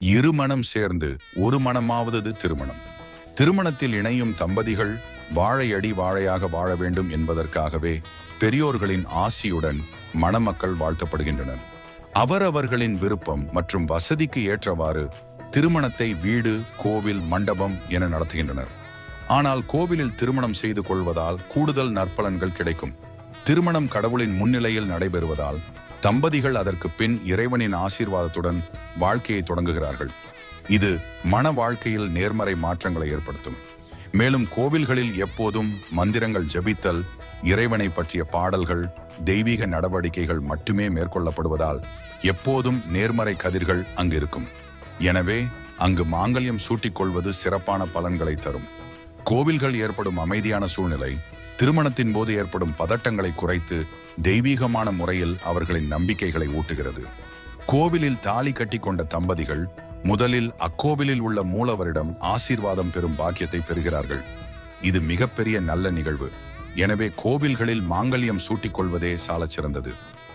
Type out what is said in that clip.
இரு மனம் சேர்ந்து ஒரு மனமாவது திருமணம். திருமணத்தில் இணையும் தம்பதிகள் வாழையடி வாழையாக வாழ வேண்டும் என்பதற்காகவே பெரியோர்களின் ஆசியுடன் மணமக்கள் வாழ்த்தப்படுகின்றனர். அவரவர்களின் விருப்பம் மற்றும் வசதிக்கு ஏற்றவாறு திருமணத்தை வீடு கோவில் மண்டபம் என நடத்துகின்றனர். ஆனால் கோவிலில் திருமணம் செய்து கொள்வதால் கூடுதல் நற்பலன்கள் கிடைக்கும். திருமணம் கடவுளின் முன்னிலையில் நடைபெறுவதால் தம்பதிகள் அதற்கு பின் இறைவனின் ஆசீர்வாதத்துடன் வாழ்க்கையை தொடங்குகிறார்கள். இது மன வாழ்க்கையில் நேர்மறை மாற்றங்களை ஏற்படுத்தும். மேலும் கோவில்களில் எப்போதும் மந்திரங்கள் ஜபித்தல் இறைவனை பற்றிய பாடல்கள் தெய்வீக நடவடிக்கைகள் மட்டுமே மேற்கொள்ளப்படுவதால் எப்போதும் நேர்மறை கதிர்கள் அங்கு இருக்கும். எனவே அங்கு மாங்கல்யம் சூட்டிக்கொள்வது சிறப்பான பலன்களை தரும். கோவில்கள் ஏற்படும் அமைதியான சூழ்நிலை திருமணத்தின் போது ஏற்படும் பதட்டங்களை குறைத்து தெய்வீகமான முறையில் அவர்களின் நம்பிக்கைகளை ஊட்டுகிறது. கோவிலில் தாலி கட்டி கொண்ட தம்பதிகள் முதலில் அக்கோவிலில் உள்ள மூலவரிடம் ஆசீர்வாதம் பெறும் பாக்கியத்தை பெறுகிறார்கள். இது மிகப்பெரிய நல்ல நிகழ்வு. எனவே கோவில்களில் மாங்கல்யம் சூட்டிக் கொள்வதே சாலச் சிறந்தது